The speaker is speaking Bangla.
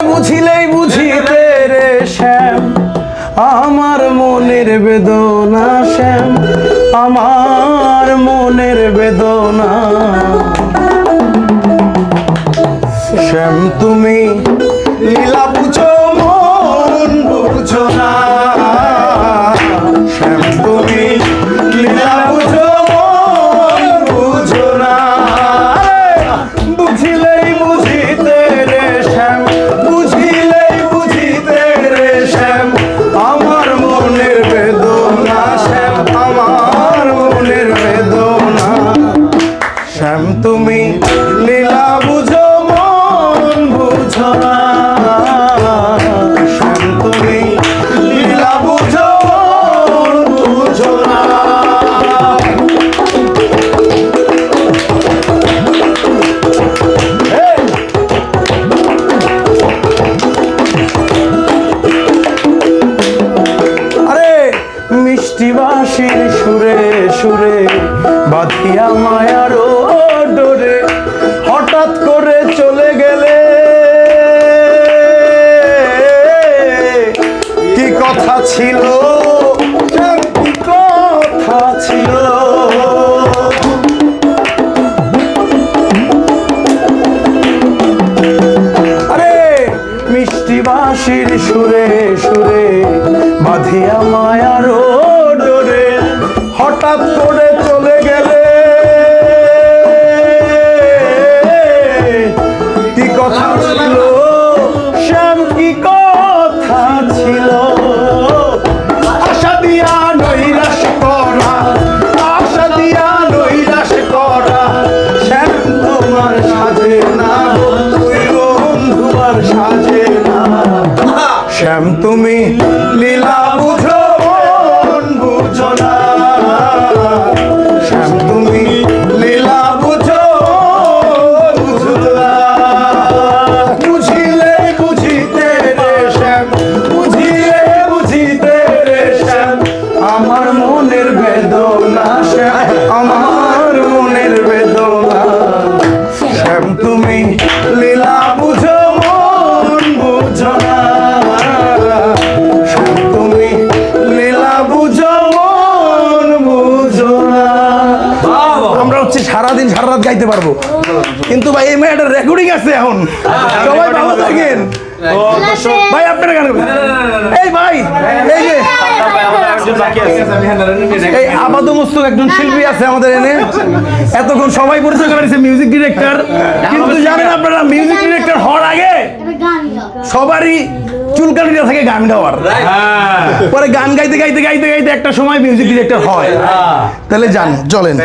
বুঝিলেই বুঝিতে রে শ্যাম? আমার মনের বেদনা শ্যাম। আমার মনের বেদনা। শ্যাম, তুমি লীলা বুঝো মিষ্টি বাঁশির সুরে সুরে বাঁধিয়া মায়ার ডোরে হঠাৎ করে চলে গেলে। কি কথা ছিল? কি মিষ্টি সুরে সুরে বাঁধিয়া মায়ার হঠাৎ করে চলে গেলে। কি কথা ছিল? শ্যাম কি কথা ছিল? আশা দিয়া নৈরাশ করা আশা দিয়া নৈরাশ করা। শ্যাম তোমার সাজে না তুই বন্ধুবার সাজে না। শ্যাম তুমি আমার মনের বেদনা। শ্যাম তুমি লীলা বুঝো মন বুঝো না। শ্যাম তুমি লীলা বুঝো মন বুঝো না। আমরা হচ্ছে সারাদিন সারা রাত গাইতে পারব। কিন্তু ভাই এই মেয়েটার রেকর্ডিং আছে এখন। সবাই ভালো থাকেন। ভাই আপনারা গান এই ভাই এই যে। এই আপাত মস্তক একজন শিল্পী আছে আমাদের এনে। এতক্ষণ সবাই পরিচয় করেছে মিউজিক ডিরেক্টর কিন্তু জানেন আপনারা মিউজিক ডিরেক্টর হওয়ার আগে সবারই চুলকানিটা থাকে গান গাওয়ার। পরে গান গাইতে গাইতে গাইতে গাইতে একটা সময় মিউজিক ডিরেক্টর হয়। তাহলে জান চলেন।